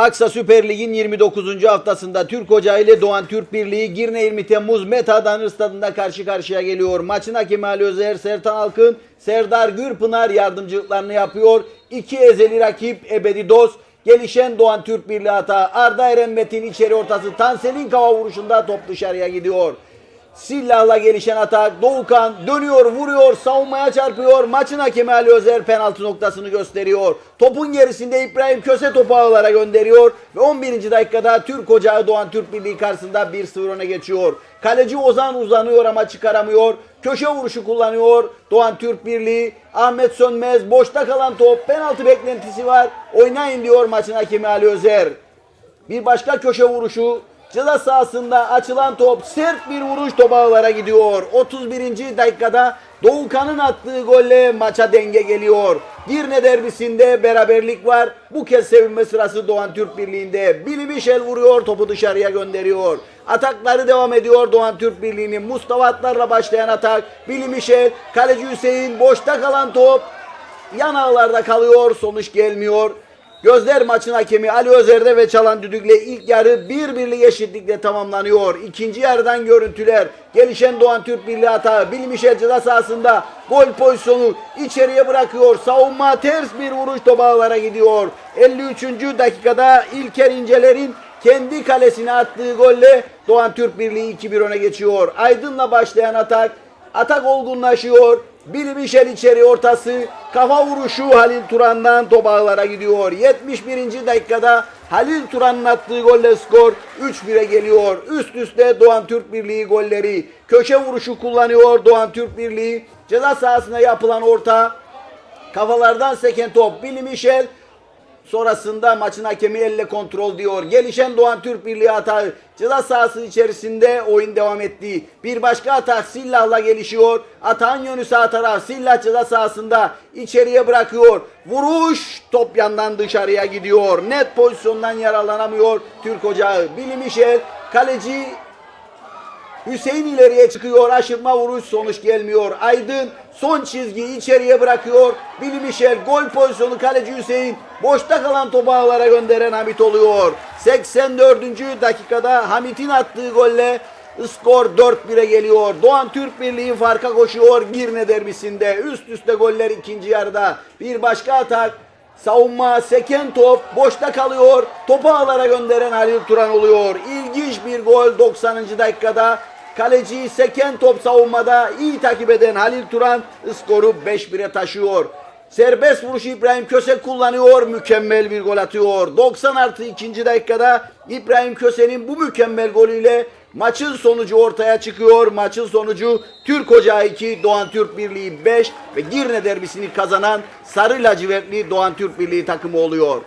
Aksa Süper Lig'in 29. haftasında Türk Hoca ile Doğan Türk Birliği Girne 20 Temmuz Meta Danır Stadı'nda karşı karşıya geliyor. Maçın hakemi Ali Özer, Sertan Alkın, Serdar Gürpınar yardımcılıklarını yapıyor. İki ezeli rakip ebedi dost. Gelişen Doğan Türk Birliği hata. Arda Eren Metin içeri ortası. Tansel'in kava vuruşunda top dışarıya gidiyor. Sillah'la gelişen atak. Doğukan dönüyor, vuruyor, savunmaya çarpıyor. Maçın hakemi Ali Özer penaltı noktasını gösteriyor. Topun gerisinde İbrahim Köse topu ağlara gönderiyor. Ve 11. dakikada Türk Ocağı Doğan Türk Birliği karşısında 1-0 öne geçiyor. Kaleci Ozan uzanıyor ama çıkaramıyor. Köşe vuruşu kullanıyor. Doğan Türk Birliği. Ahmet Sönmez boşta kalan top. Penaltı beklentisi var. Oynayın diyor maçın hakemi Ali Özer. Bir başka köşe vuruşu. Ceza sahasında açılan top sert bir vuruş top ağlara gidiyor. 31. dakikada Doğukan'ın attığı golle maça denge geliyor. Girne derbisinde beraberlik var. Bu kez sevinme sırası Doğan Türk Birliği'nde. Billy Michel vuruyor topu dışarıya gönderiyor. Atakları devam ediyor Doğan Türk Birliği'nin. Mustafa Atlar'la başlayan atak. Billy Michel, kaleci Hüseyin boşta kalan top yan ağlarda kalıyor. Sonuç gelmiyor. Gözler maçın hakemi Ali Özer'de ve çalan düdükle ilk yarı bir birlik eşitlikle tamamlanıyor. İkinci yarıdan görüntüler. Gelişen Doğan Türk Birliği hata. Bilmişer ceza sahasında gol pozisyonu içeriye bırakıyor. Savunma ters bir vuruş top ağlara gidiyor. 53. dakikada İlker İnceler'in kendi kalesine attığı golle Doğan Türk Birliği 2-1 öne geçiyor. Aydın'la başlayan atak. Atak olgunlaşıyor. Billy Michel içeri ortası. Kafa vuruşu Halil Turan'dan top gidiyor. 71. dakikada Halil Turan'ın attığı golle skor 3-1'e geliyor. Üst üste Doğan Türk Birliği golleri. Köşe vuruşu kullanıyor Doğan Türk Birliği. Ceza sahasına yapılan orta. Kafalardan seken top. Billy Michel Sonrasında maçın hakemi elle kontrol diyor. Gelişen Doğan Türk Birliği hata ceza sahası içerisinde oyun devam etti. Bir başka atak Sillah'la gelişiyor. Atağın yönü sağ taraf. Sillah ceza sahasında içeriye bırakıyor. Vuruş top yandan dışarıya gidiyor. Net pozisyondan yararlanamıyor Türk Ocağı. Michel kaleci Hüseyin ileriye çıkıyor. Aşırma vuruş sonuç gelmiyor. Aydın son çizgiyi içeriye bırakıyor. Billy Michel gol pozisyonu kaleci Hüseyin. Boşta kalan topu ağlara gönderen Hamit oluyor. 84. dakikada Hamit'in attığı golle skor 4-1'e geliyor. Doğan Türk Birliği farka koşuyor Girne derbisinde. Üst üste goller ikinci yarıda. Bir başka atak. Savunma seken top boşta kalıyor. Topu ağlara gönderen Halil Turan oluyor. İlginç bir gol 90. dakikada. Kaleci seken top savunmada iyi takip eden Halil Turan skoru 5-1'e taşıyor. Serbest vuruşu İbrahim Köse kullanıyor. Mükemmel bir gol atıyor. 90 artı 2. dakikada İbrahim Köse'nin bu mükemmel golüyle maçın sonucu ortaya çıkıyor. Maçın sonucu Türk Ocağı 2, Doğan Türk Birliği 5 ve Girne derbisini kazanan Sarı Lacivertli Doğan Türk Birliği takımı oluyor.